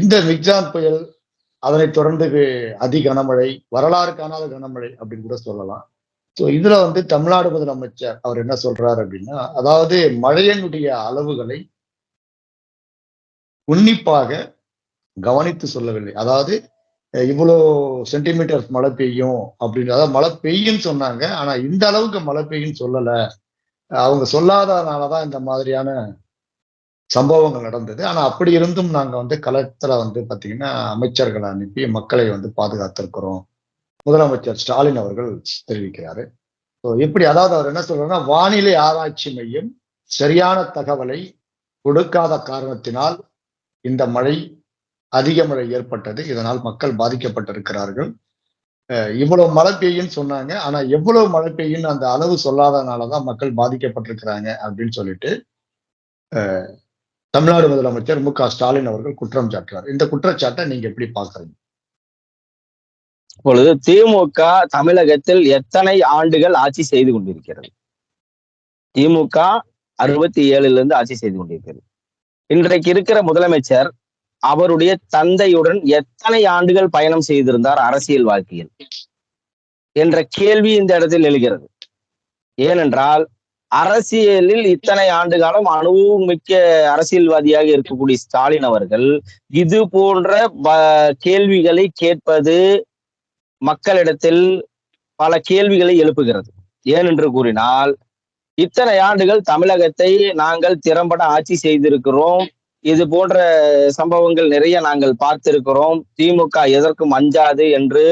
இந்த மிக்ஜான் புயல் அதனைத் தொடர்ந்து அதி கனமழை வரலாறு காணாத கனமழை அப்படின்னு கூட சொல்லலாம். ஸோ இதுல வந்து தமிழ்நாடு முதலமைச்சர் அவர் என்ன சொல்றாரு அப்படின்னா அதாவது மழையினுடைய அளவுகளை உன்னிப்பாக கவனித்து சொல்லவில்லை. அதாவது இவ்வளோ சென்டிமீட்டர் மழை பெய்யும் அப்படின்னு அதாவது மழை பெய்யும்னு சொன்னாங்க ஆனா இந்த அளவுக்கு மழை பெய்யும்னு சொல்லலை. அவங்க சொல்லாதனாலதான் இந்த மாதிரியான சம்பவங்கள் நடந்தது. ஆனா அப்படி இருந்தும் நாங்க வந்து களத்துல வந்து பாத்தீங்கன்னா அமைச்சர்களை அனுப்பி மக்களை வந்து பாதுகாத்திருக்கிறோம். முதலமைச்சர் ஸ்டாலின் அவர்கள் தெரிவிக்கிறாரு. ஸோ இப்படி அதாவது அவர் என்ன சொல்றாருன்னா வானிலை ஆராய்ச்சி மையம் சரியான தகவலை கொடுக்காத காரணத்தினால் இந்த மழை அதிக மழை ஏற்பட்டது. இதனால் மக்கள் பாதிக்கப்பட்டிருக்கிறார்கள். இவ்வளவு மழை பெய்யும்னு சொன்னாங்க. ஆனா எவ்வளவு மழை பெய்யும்னு அந்த அளவு சொல்லாதனாலதான் மக்கள் பாதிக்கப்பட்டிருக்கிறாங்க அப்படின்னு சொல்லிட்டு தமிழ்நாடு முதலமைச்சர் மு க. ஸ்டாலின் அவர்கள் குற்றம் சாட்டுறார் இந்த குற்றச்சாட்டை நீங்க எப்படி பாக்குறீங்க இப்பொழுது திமுக தமிழகத்தில் எத்தனை ஆண்டுகள் ஆட்சி செய்து கொண்டிருக்கிறது? திமுக அறுபத்தி ஏழுல இருந்து ஆட்சி செய்து கொண்டிருக்கிறது. இன்றைக்கு இருக்கிற முதலமைச்சர் அவருடைய தந்தையுடன் எத்தனை ஆண்டுகள் பயணம் செய்திருந்தார் அரசியல் வாழ்க்கையில்? என்ற கேள்வி இந்த இடத்தில் எழுகிறது. ஏனென்றால் அரசியலில் இத்தனை ஆண்டு காலம் அனுபவம் மிக்க அரசியல்வாதியாக இருக்கக்கூடிய ஸ்டாலின் அவர்கள் இது போன்ற கேள்விகளை கேட்பது மக்களிடத்தில் பல கேள்விகளை எழுப்புகிறது. ஏனென்று கூறினால் இத்தனை ஆண்டுகள் தமிழகத்தை நாங்கள் திறம்பட ஆட்சி செய்திருக்கிறோம். இது போன்ற சம்பவங்கள் நிறைய நாங்கள் பார்த்திருக்கிறோம். திமுக எதற்கும் அஞ்சாது என்று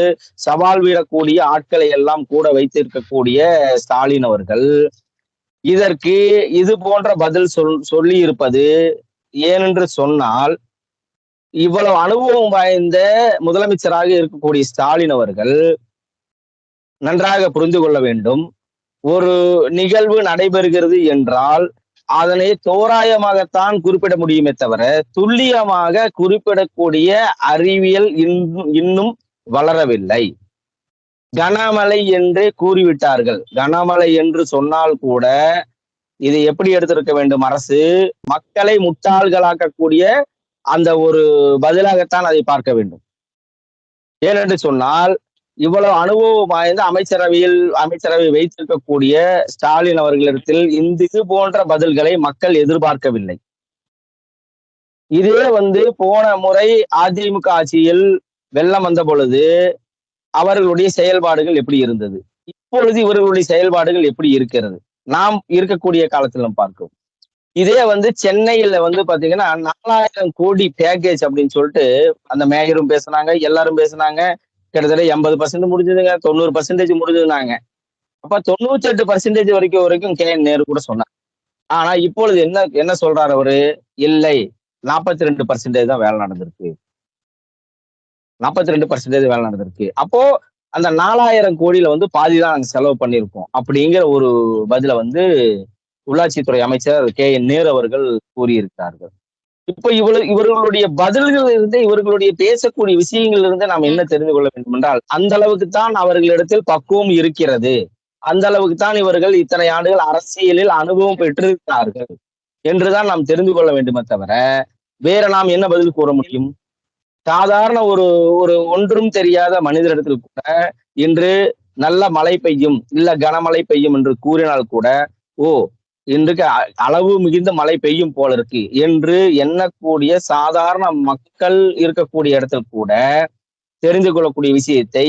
சவால் விடக்கூடிய ஆட்களை எல்லாம் கூட வைத்திருக்கக்கூடிய ஸ்டாலின் அவர்கள் இதற்கு இது போன்ற பதில் சொல் சொல்லி இருப்பது ஏனென்று சொன்னால் இவ்வளவு அனுபவம் வாய்ந்த முதலமைச்சராக இருக்கக்கூடிய ஸ்டாலின் அவர்கள் நன்றாக புரிந்து கொள்ள வேண்டும். ஒரு நிகழ்வு நடைபெறுகிறது என்றால் அதனை தோராயமாகத்தான் குறிப்பிட முடியுமே தவிர துல்லியமாக குறிப்பிடக்கூடிய அறிவியல் இன்னும் இன்னும் வளரவில்லை. கனமழை என்றே கூறிவிட்டார்கள். கனமழை என்று சொன்னால் கூட இதை எப்படி எடுத்திருக்க வேண்டும் அரசு? மக்களை முட்டாள்களாக்கக்கூடிய அந்த ஒரு பதிலாகத்தான் அதை பார்க்க வேண்டும். ஏனென்று சொன்னால் இவ்வளவு அனுபவம் வாய்ந்த அமைச்சரவையில் அமைச்சரவை வைத்திருக்கக்கூடிய ஸ்டாலின் அவர்களிடத்தில் இந்த இது போன்ற பதில்களை மக்கள் எதிர்பார்க்கவில்லை. இதே வந்து போன முறை அதிமுக ஆட்சியில் வெள்ளம் வந்த பொழுது அவர்களுடைய செயல்பாடுகள் எப்படி இருந்தது? இப்பொழுது இவர்களுடைய செயல்பாடுகள் எப்படி இருக்கிறது? நாம் இருக்கக்கூடிய காலத்திலும் பார்க்கும் இதே வந்து சென்னையில வந்து பாத்தீங்கன்னா நாலாயிரம் கோடி பேக்கேஜ் அப்படின்னு சொல்லிட்டு அந்த மேயரும் பேசுனாங்க எல்லாரும் பேசுனாங்க. கிட்டத்தட்ட எண்பது பர்சன்ட் முடிஞ்சதுங்க தொண்ணூறு பர்சன்டேஜ் முடிஞ்சதுனாங்க. அப்ப தொண்ணூத்தி எட்டு பர்சன்டேஜ் வரைக்கும் வரைக்கும் கே என் நேரு கூட சொன்னார். ஆனா இப்பொழுது என்ன என்ன சொல்றாரு அவரு? இல்லை நாற்பத்தி ரெண்டு பர்சன்டேஜ் தான் வேலை நடந்திருக்கு. நாற்பத்தி ரெண்டு பர்சன்டேஜ் வேலை நடந்திருக்கு. அப்போ அந்த நாலாயிரம் கோடியில வந்து பாதி தான் நாங்கள் செலவு பண்ணியிருக்கோம். அப்படிங்கிற ஒரு பதில வந்து உள்ளாட்சித்துறை அமைச்சர் கே. என். நேரு அவர்கள் கூறியிருக்கிறார்கள். இப்போ இவ்வளவு இவர்களுடைய பதில்கள் இருந்து இவர்களுடைய பேசக்கூடிய விஷயங்கள் இருந்து நாம் என்ன தெரிந்து கொள்ள வேண்டும் என்றால் அந்த அளவுக்கு தான் அவர்களிடத்தில் பக்குவம் இருக்கிறது. அந்த அளவுக்கு தான் இவர்கள் இத்தனை ஆண்டுகள் அரசியலில் அனுபவம் பெற்றிருக்கிறார்கள். என்றுதான் நாம் தெரிந்து கொள்ள வேண்டுமே தவிர வேற நாம் என்ன பதில் கூற முடியும்? சாதாரண ஒரு ஒரு ஒன்றும் தெரியாத மனிதரிடத்தில் கூட இன்று நல்ல மழை பெய்யும் இல்ல கனமழை பெய்யும் என்று கூறினால் கூட ஓ இன்றைக்கு அளவு மிகுந்த மழை பெய்யும் போல இருக்கு என்று எண்ணக்கூடிய சாதாரண மக்கள் இருக்கக்கூடிய இடத்தில் கூட தெரிந்து கொள்ளக்கூடிய விஷயத்தை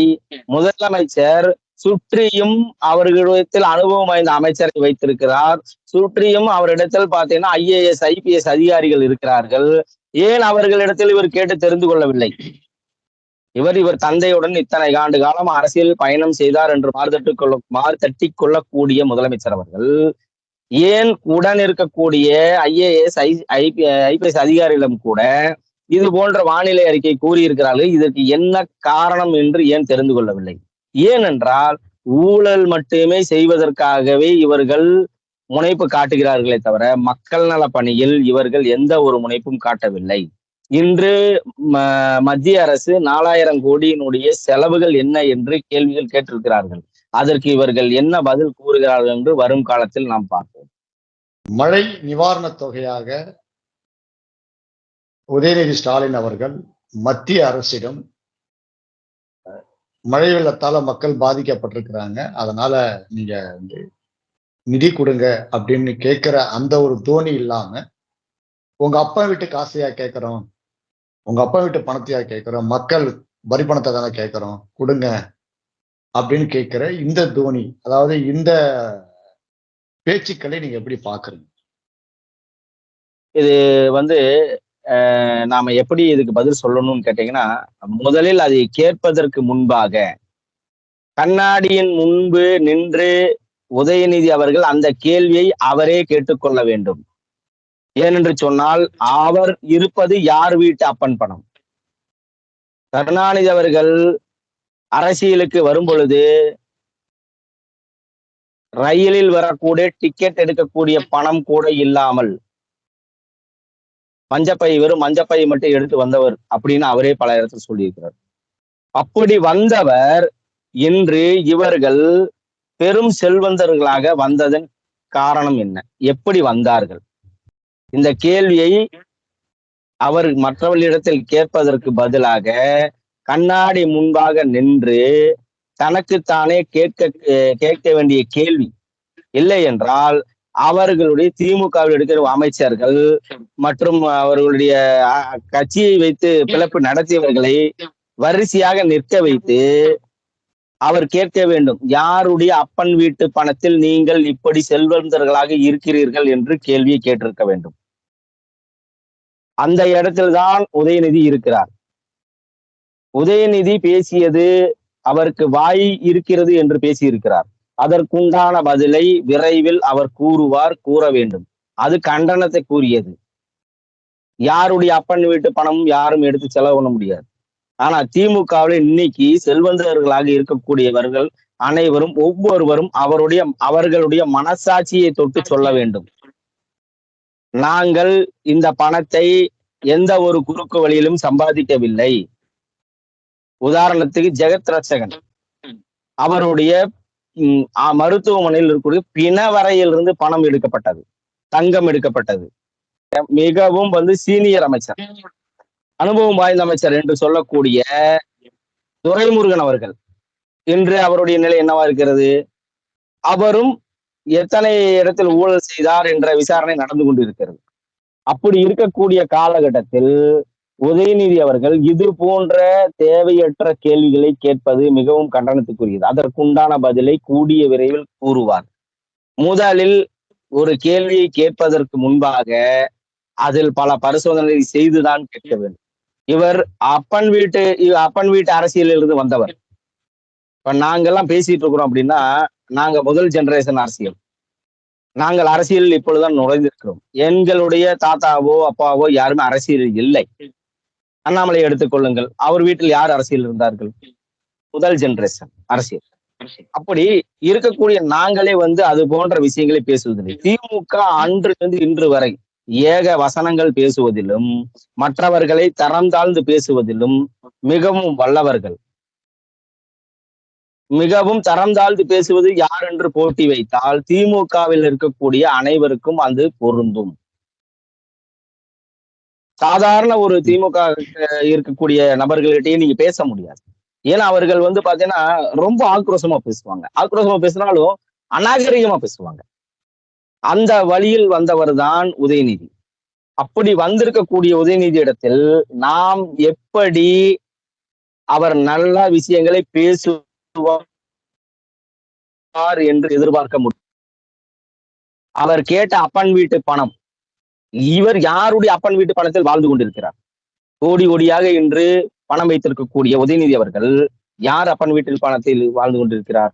முதலமைச்சர் சுற்றியும் அவர்களிடத்தில் அனுபவம் வாய்ந்த அமைச்சரை வைத்திருக்கிறார். சுற்றியும் அவரிடத்தில் பார்த்தீங்கன்னா ஐஏஎஸ் ஐபிஎஸ் அதிகாரிகள் இருக்கிறார்கள். ஏன் அவர்களிடத்தில் இவர் கேட்டு தெரிந்து கொள்ளவில்லை? இவர் இவர் தந்தையுடன் இத்தனை ஆண்டு காலம் அரசியல் பயணம் செய்தார் என்று மாறுதட்டு கொள்ள மாறுதட்டி கொள்ளக்கூடிய முதலமைச்சர் அவர்கள். ஏன் உடன் இருக்கக்கூடிய ஐஏஎஸ் ஐ ஐபி ஐபிஎஸ் அதிகாரிகளிடம் கூட இது போன்ற வானிலை அறிக்கை கூறியிருக்கிறார்கள். இதற்கு என்ன காரணம் என்று ஏன் தெரிந்து கொள்ளவில்லை? ஏனென்றால் ஊழல் மட்டுமே செய்வதற்காகவே இவர்கள் முனைப்பு காட்டுகிறார்களே தவிர மக்கள் நல பணியில் இவர்கள் எந்த ஒரு முனைப்பும் காட்டவில்லை. இன்று ம- மத்திய அரசு நாலாயிரம் கோடியினுடைய செலவுகள் என்ன என்று கேள்விகள் கேட்டிருக்கிறார்கள். அதற்கு இவர்கள் என்ன பதில் கூறுகிறார்கள் என்று வரும் காலத்தில் நாம் பார்ப்போம். மழை நிவாரணத் தொகையாக உதயநிதி ஸ்டாலின் அவர்கள் மத்திய அரசிடம் மழை வெள்ளத்தால மக்கள் பாதிக்கப்பட்டிருக்கிறாங்க. அதனால நீங்க வந்து நிதி கொடுங்க அப்படின்னு கேட்கிற அந்த ஒரு தோணி இல்லாம உங்க அப்பா வீட்டு காசையா கேட்கிறோம் உங்க அப்பா வீட்டு பணத்தையா கேட்கிறோம் மக்கள் வரி பணத்தை தானே கேட்கிறோம் கொடுங்க அப்படின்னு கேட்கிற இந்த தோனி அதாவது இந்த பேச்சுக்களை நீங்க எப்படி பாக்குறீங்க? இது வந்து நாம எப்படி இதுக்கு பதில் சொல்லணும்னு கேட்டீங்கன்னா முதலில் அதை கேட்பதற்கு முன்பாக கண்ணாடியின் முன்பு நின்று உதயநிதி அவர்கள் அந்த கேள்வியை அவரே கேட்டுக்கொள்ள வேண்டும். ஏனென்று சொன்னால் அவர் இருப்பது யார் வீட்டு அப்பன் பணம்? கருணாநிதி அவர்கள் அரசியலுக்கு வரும் பொழுது ரயிலில் வரக்கூடிய டிக்கெட் எடுக்கக்கூடிய பணம் கூட இல்லாமல் மஞ்சப்பை வெறும் மஞ்சப்பை மட்டும் எடுத்து வந்தவர் அப்படின்னு அவரே பல இடத்துல சொல்லியிருக்கிறார். அப்படி வந்தவர் இன்று இவர்கள் பெரும் செல்வந்தர்களாக வந்ததன் காரணம் என்ன? எப்படி வந்தார்கள்? இந்த கேள்வியை அவர் மற்றவர்களிடத்தில் கேட்பதற்கு பதிலாக கண்ணாடி முன்பாக நின்று தனக்குத்தானே கேட்க கேட்க வேண்டிய கேள்வி இல்லை என்றால் அவர்களுடைய திமுகவில் இருக்கிற அமைச்சர்கள் மற்றும் அவர்களுடைய அஹ், கட்சியை வைத்து பிளப்பு நடத்தியவர்களை வரிசையாக நிற்க வைத்து அவர் கேட்க வேண்டும் யாருடைய அப்பன் வீட்டு பணத்தில் நீங்கள் இப்படி செல்வந்தர்களாக இருக்கிறீர்கள்? என்று கேள்வியை கேட்டிருக்க வேண்டும். அந்த இடத்தில்தான் உதயநிதி இருக்கிறார். உதயநிதி பேசியது அவருக்கு வாய் இருக்கிறது என்று பேசியிருக்கிறார். அதற்குண்டான பதிலை விரைவில் அவர் கூறுவார் கூற வேண்டும். அது கண்டனத்தை கூறியது. யாருடைய அப்பன் வீட்டு பணமும் யாரும் எடுத்து செலவு பண்ண முடியாது. ஆனா திமுகவில் இன்னைக்கு செல்வந்தர்களாக இருக்கக்கூடியவர்கள் அனைவரும் ஒவ்வொருவரும் அவருடைய அவர்களுடைய மனசாட்சியை தொட்டு சொல்ல வேண்டும். நாங்கள் இந்த பணத்தை எந்த ஒரு குறுக்கு வழியிலும் சம்பாதிக்கவில்லை. உதாரணத்துக்கு ஜெகத் ரட்சகன். அவருடைய மருத்துவமனையில் இருக்கக்கூடிய பிணவரையிலிருந்து பணம் எடுக்கப்பட்டது தங்கம் எடுக்கப்பட்டது. மிகவும் வந்து சீனியர் அமைச்சர். அனுபவம் வாய்ந்த அமைச்சர் என்று சொல்லக்கூடிய துரைமுருகன் அவர்கள். இன்று அவருடைய நிலை என்னவா இருக்கிறது? அவரும் எத்தனை இடத்தில் ஊழல் செய்தார் என்ற விசாரணை நடந்து கொண்டிருக்கிறது. அப்படி இருக்கக்கூடிய காலகட்டத்தில் உதயநிதி அவர்கள் இது போன்ற தேவையற்ற கேள்விகளை கேட்பது மிகவும் கண்டனத்துக்குரியது. அதற்குண்டான பதிலை கூடிய விரைவில் கூறுவார். முதலில் ஒரு கேள்வியை கேட்பதற்கு முன்பாக அதில் பல பரிசோதனை செய்துதான் கேட்க வேண்டும். இவர் அப்பன் வீட்டு அப்பன் வீட்டு அரசியலில் இருந்து வந்தவர். இப்ப நாங்கெல்லாம் பேசிட்டு இருக்கிறோம் அப்படின்னா நாங்க முதல் ஜெனரேஷன் அரசியல். நாங்கள் அரசியலில் இப்பொழுதுதான் நுழைந்திருக்கிறோம். எங்களுடைய தாத்தாவோ அப்பாவோ யாருமே அரசியலில் இல்லை. அண்ணாமலை எடுத்துக்கொள்ளுங்கள் அவர் வீட்டில் யார் அரசியல் இருந்தார்கள்? முதல் ஜெனரேஷன் அரசியல். அப்படி இருக்கக்கூடிய நாங்களே வந்து அது போன்ற விஷயங்களை பேசுவதில்லை. திமுக அன்று இருந்து இன்று வரை ஏக வசனங்கள் பேசுவதிலும் மற்றவர்களை தரம் தாழ்ந்து பேசுவதிலும் மிகவும் வல்லவர்கள். மிகவும் தரம் தாழ்ந்து பேசுவது யார் என்று போட்டி வைத்தால் திமுகவில் இருக்கக்கூடிய அனைவருக்கும் அது பொருந்தும். சாதாரண ஒரு திமுக இருக்கக்கூடிய நபர்கள்கிட்டயே நீங்க பேச முடியாது. ஏன்னா அவர்கள் வந்து பாத்தீங்கன்னா ரொம்ப ஆக்ரோஷமா பேசுவாங்க. ஆக்ரோஷமா பேசினாலும் அநாகரிகமா பேசுவாங்க. அந்த வழியில் வந்தவர் தான் உதயநிதி. அப்படி வந்திருக்கக்கூடிய உதயநிதி இடத்தில் நாம் எப்படி அவர் நல்ல விஷயங்களை பேசுவார் என்று எதிர்பார்க்க முடியும்? அவர் கேட்ட அப்பன் வீட்டு பணம் இவர் யாருடைய அப்பன் வீட்டு பணத்தில் வாழ்ந்து கொண்டிருக்கிறார்? கோடி கோடியாக இன்று பணம் வைத்திருக்கக்கூடிய உதயநிதி அவர்கள் யார் அப்பன் வீட்டில் பணத்தில் வாழ்ந்து கொண்டிருக்கிறார்?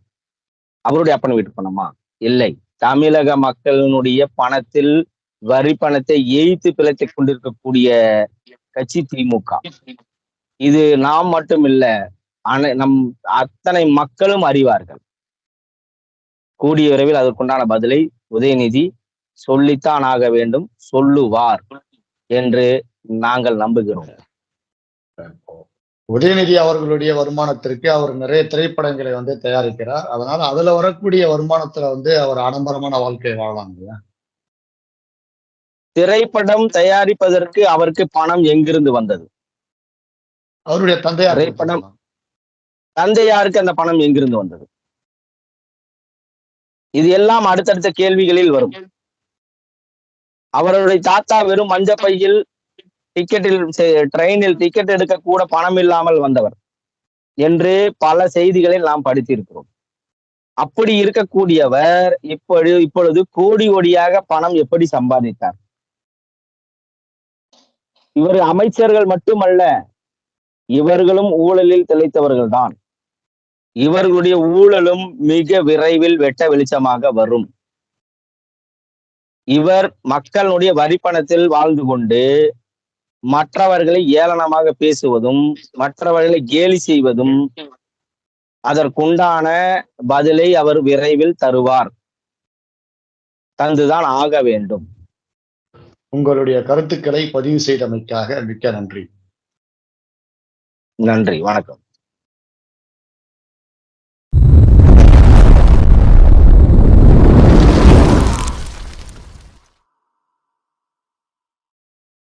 அவருடைய அப்பன் வீட்டு பணமா? இல்லை. தமிழக மக்களினுடைய பணத்தில் வரி பணத்தை ஏய்த்து பிழைத்துக் கொண்டிருக்கக்கூடிய கட்சி திமுக. இது நாம் மட்டும் இல்ல அனை நம் அத்தனை மக்களும் அறிவார்கள். கூடிய விரைவில் அதற்குண்டான பதிலை உதயநிதி சொல்லித்தான் ஆக வேண்டும் சொல்லுவார் என்று நாங்கள் நம்புகிறோம். உதயநிதி அவர்களுடைய வருமானத்திற்கு அவர் நிறைய திரைப்படங்களை வந்து தயாரிக்கிறார். அதனால அதுல வரக்கூடிய வருமானத்துல வந்து அவர் ஆடம்பரமான வாழ்க்கை வாழலாம் இல்லையா? திரைப்படம் தயாரிப்பதற்கு அவருக்கு பணம் எங்கிருந்து வந்தது? அவருடைய தந்தையார் திரைப்படம். தந்தையாருக்கு அந்த பணம் எங்கிருந்து வந்தது? இது எல்லாம் அடுத்தடுத்த கேள்விகளில் வரும். அவருடைய தாத்தா வெறும் மஞ்ச பையில் டிக்கெட்டில் ட்ரெயினில் டிக்கெட் எடுக்க கூட பணம் இல்லாமல் வந்தவர் என்று பல செய்திகளில் நாம் படித்திருக்கிறோம். அப்படி இருக்கக்கூடியவர் இப்படி இப்பொழுது கோடி கோடியாக பணம் எப்படி சம்பாதித்தார்? இவர் அமைச்சர்கள் மட்டுமல்ல இவர்களும் ஊழலில் திளைத்தவர்கள் தான். இவர்களுடைய ஊழலும் மிக விரைவில் வெட்ட வெளிச்சமாக வரும். இவர் மக்களுடைய வரிப்பணத்தில் வாழ்ந்து கொண்டு மற்றவர்களை ஏளனமாக பேசுவதும் மற்றவர்களை கேலி செய்வதும் அதற்குண்டான பதிலை அவர் விரைவில் தருவார். தந்துதான் ஆக வேண்டும். உங்களுடைய கருத்துக்களை பதிவு செய்தமைக்காக மிக்க நன்றி. நன்றி வணக்கம்.